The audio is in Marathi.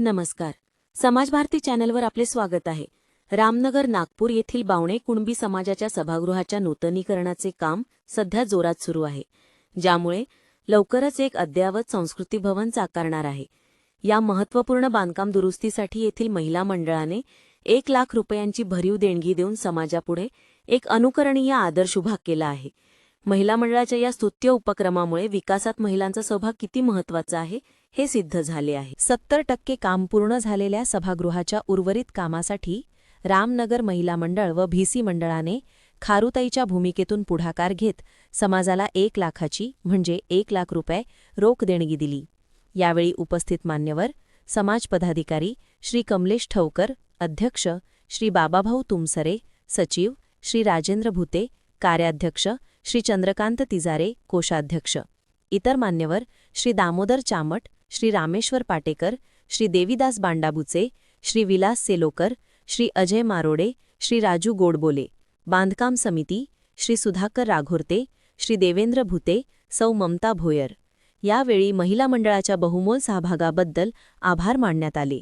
नमस्कार. समाज भारती चॅनलवर आपले स्वागत आहे. रामनगर नागपूर येथील बावणे कुणबी समाजाच्या सभागृहाच्या नूतनीकरणाचे काम सध्या जोरात सुरू आहे. ज्यामुळे लवकरच एक अद्ययावत संस्कृती भवन साकारणार आहे. या महत्त्वपूर्ण बांधकाम दुरुस्तीसाठी येथील महिला मंडळाने एक लाख रुपयांची भरीव देणगी देऊन समाजापुढे एक अनुकरणीय आदर्श उभा केला आहे. महिला मंडळाच्या या स्तुत्य उपक्रमामुळे विकासात महिलांचा सहभाग किती महत्त्वाचा आहे हे सिद्ध झाले आहे. सत्तर टक्के काम पूर्ण झालेल्या सभागृहाच्या उर्वरित कामासाठी रामनगर महिला मंडळ व भीसी मंडळाने खारुताईच्या भूमिकेतून पुढाकार घेत समाजाला एक लाखाची म्हणजे एक लाख रुपये रोख देणगी दिली. यावेळी उपस्थित मान्यवर समाज पदाधिकारी श्री कमलेश ठवकर अध्यक्ष श्री बाबाभाऊ तुमसरे सचिव श्री राजेंद्र भुते कार्याध्यक्ष श्री चंद्रकांत तिजारे कोषाध्यक्ष. इतर मान्यवर श्री दामोदर चामट श्री रामेश्वर पाटेकर श्री देवीदास बांडाबुचे श्री विलास सेलोकर श्री अजय मारोडे श्री राजू गोडबोले. बांधकाम समिती श्री सुधाकर राघोरते श्री देवेंद्र भुते सौ ममता भोयर. यावेळी महिला मंडळाच्या बहुमोल सहभागाबद्दल आभार मानण्यात आले.